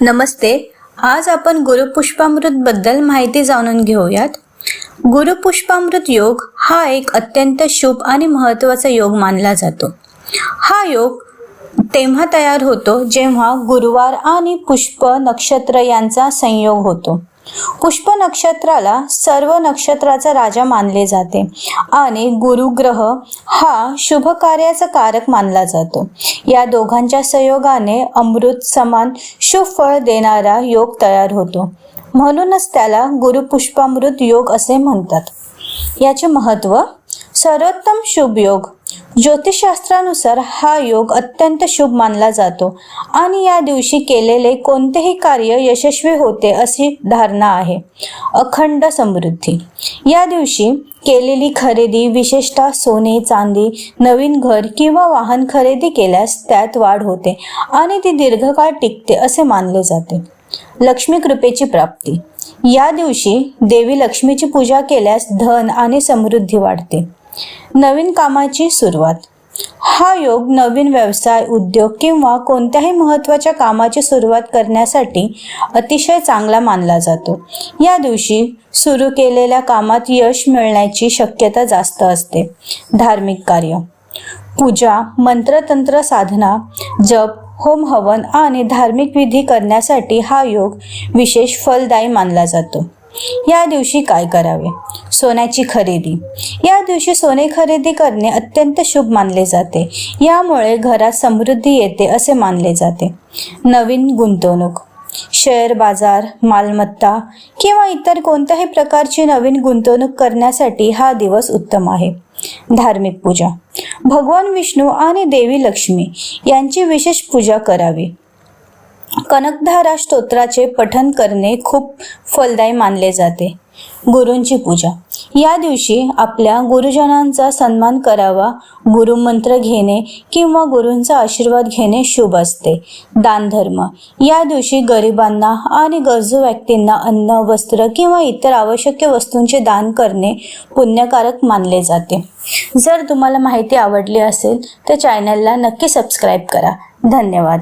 नमस्ते. आज आपण गुरुपुष्पामृत बद्दल माहिती जाणून घेऊयात. गुरुपुष्पामृत योग हा एक अत्यंत शुभ आणि महत्त्वाचा योग मानला जातो. हा योग तेव्हा तयार होतो जेव्हा गुरुवार आणि पुष्प नक्षत्र यांचा संयोग होतो. पुष्प नक्षत्राला सर्व नक्षत्राचा राजा मानले जाते आणि गुरुग्रह हा शुभ कार्याचा कारक मानला जातो. या दोघांच्या संयोगाने अमृत समान शुभ फळ देणारा योग तयार होतो. म्हणूनच त्याला गुरुपुष्पामृत योग असे म्हणतात. याचे महत्त्व सर्वोत्तम शुभ योग. ज्योतिषशास्त्रानुसार हा योग अत्यंत शुभ मानला जातो आणि या दिवशी केलेले कोणतेही कार्य यशस्वी होते अशी धारणा आहे. अखंड समृद्धी. या दिवशी केलेली खरेदी विशेषतः सोने चांदी नवीन घर किंवा वाहन खरेदी केल्यास त्यात वाढ होते आणि ती दीर्घकाळ टिकते असे मानले जाते. लक्ष्मी कृपेची प्राप्ती. या दिवशी देवी लक्ष्मीची पूजा केल्यास धन आणि समृद्धी वाढते. नवीन कामाची सुरुवात. हा योग नवीन व्यवसाय उद्योग किंवा कोणत्याही महत्त्वाच्या कामाची सुरुवात करण्यासाठी अतिशय चांगला मानला जातो. या दिवशी सुरू केलेल्या कामात यश मिळण्याची शक्यता जास्त असते. धार्मिक कार्य. पूजा मंत्रतंत्र साधना जप होम हवन आणि धार्मिक विधी करण्यासाठी हा योग विशेष फलदायी मानला जातो. या दिवशी काय करावे? सोन्याची खरेदी. या दिवशी सोने खरेदी करणे अत्यंत शुभ मानले जाते. यामुळे घरात समृद्धी येते असे मानले जाते. नवीन गुंतवणूक. शेअर बाजार मालमत्ता किंवा इतर कोणत्याही प्रकारची नवीन गुंतवणूक करण्यासाठी हा दिवस उत्तम आहे. धार्मिक पूजा. भगवान विष्णू आणि देवी लक्ष्मी यांची विशेष पूजा करावी. कनकधारा स्तोत्राचे पठन करणे खूप फलदायी मानले जाते. गुरूंची पूजा. या दिवशी आपल्या गुरुजनांचा सन्मान करावा गुरुमंत्र घेणे किंवा गुरूंचा आशीर्वाद घेणे शुभ असते. दानधर्म. या दिवशी गरिबांना आणि गरजू व्यक्तींना अन्न वस्त्र किंवा इतर आवश्यक वस्तूंचे दान करणे पुण्यकारक मानले जाते. जर तुम्हाला माहिती आवडली असेल तर चॅनलला नक्की सबस्क्राईब करा. धन्यवाद.